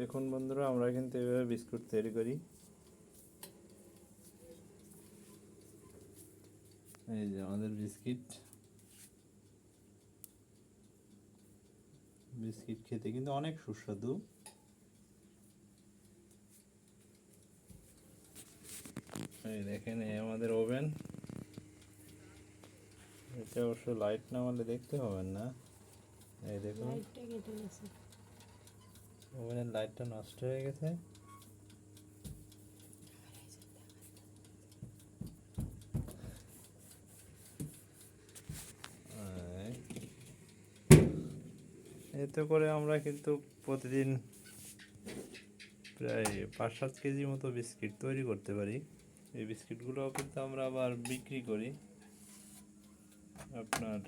দেখুন বন্ধুরা, আমরা কিন্তু এভাবে বিস্কুট তৈরি করি। এই যে আমাদের বিস্কিট। বিস্কিট খেতে কিন্তু অনেক সুস্বাদু। এই দেখেন, এই আমাদের ওভেন। এটা অবশ্য লাইট না দেখতে পাবেন না। এই দেখুন। ওভেনের লাইটটা নষ্ট হয়ে গেছে। এতে করে আমরা কিন্তু প্রতিদিন প্রায় পাঁচ সাত কেজি মতো বিস্কিট তৈরি করতে পারি। এই বিস্কিটগুলো কিন্তু আমরা আবার বিক্রি করি। আপনার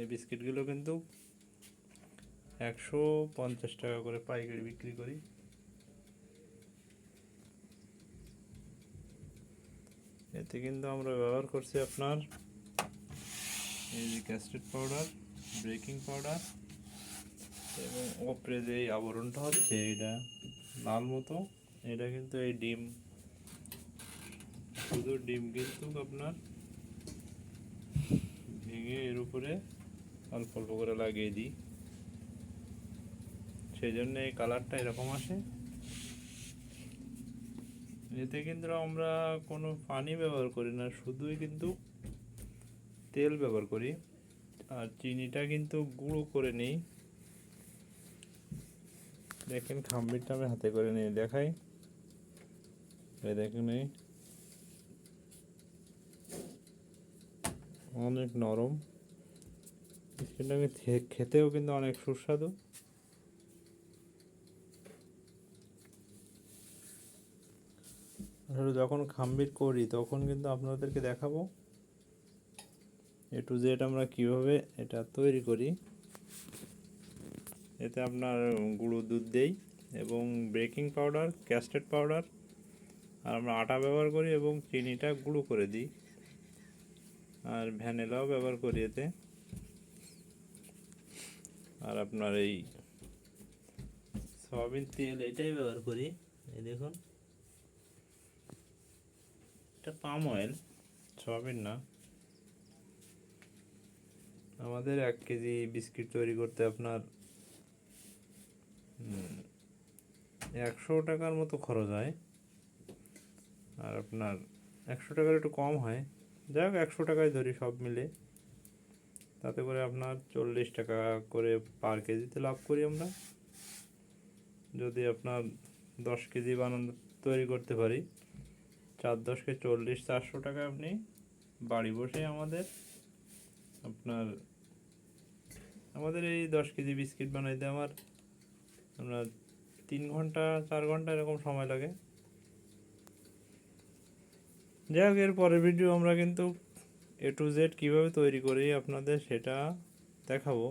এই বিস্কিটগুলো কিন্তু একশো পঞ্চাশ টাকা করে পাইকারি বিক্রি করি। এতে কিন্তু আমরা ব্যবহার করছি আপনার এই যে ক্যাস্টেড পাউডার বেকিং পাউডার এবং ওপরে যে এই আবরণটা হচ্ছে এটা লাল মতো, এটা কিন্তু এই ডিম। শুধু ডিম কিন্তু আপনার ভেঙে এর উপরে অল্প অল্প করে লাগিয়ে দিই। সেই জন্য এই কালারটা এরকম আসে। এতে কিন্তু আমরা কোনো পানি ব্যবহার করি না, শুধুই কিন্তু তেল ব্যবহার করি। আর চিনিটা কিন্তু গুঁড়ো করে নিই। দেখেন খাম্বিরটা আমি হাতে করে নিয়ে দেখাই। এই দেখেন এই। অনেক নরম। খে- খেতেও কিন্তু অনেক সুস্বাদু। আসলে যখন খাম্বির করি, তখন কিন্তু আপনাদেরকে দেখাবো। এ টু জেড আমরা কীভাবে এটা তৈরি করি। এতে আপনার গুঁড়ো দুধ দেই এবং বেকিং পাউডার, ক্যাস্টেড পাউডার, আর আমরা আটা ব্যবহার করি এবং চিনিটা গুঁড়ো করে দিই। আর ভ্যানিলাও ব্যবহার করি এতে। আর আপনার এই সয়াবিন তেল এটাই ব্যবহার করি। এই দেখুন। এটা পাম অয়েল সয়াবিন না। আমাদের এক কেজি বিস্কিট তৈরি করতে আপনার একশো টাকার মতো খরচ হয়। আর আপনার একশো টাকার একটু কম হয়। যাই হোক, একশো টাকায় ধরি সব মিলে। তাতে করে আপনার চল্লিশ টাকা করে পার কেজিতে লাভ করি আমরা। যদি আপনার দশ কেজি বানানো তৈরি করতে পারি। চার দশকে চল্লিশ চারশো টাকা আপনি বাড়ি বসে আমাদের আপনার, আমাদের এই দশ কেজি বিস্কিট বানাইতে আমার আপনার তিন ঘণ্টা, চার ঘণ্টা এরকম সময় লাগে। যাই হোক, এর পরের ভিডিও আমরা কিন্তু এ টু জেড কীভাবে তৈরি করি আপনাদের সেটা দেখাবো।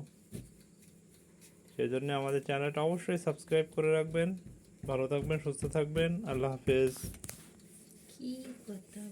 সেজন্য আমাদের চ্যানেলটা অবশ্যই সাবস্ক্রাইব করে রাখবেন। ভালো থাকবেন, সুস্থ থাকবেন। আল্লাহ হাফেজ। 衣服的。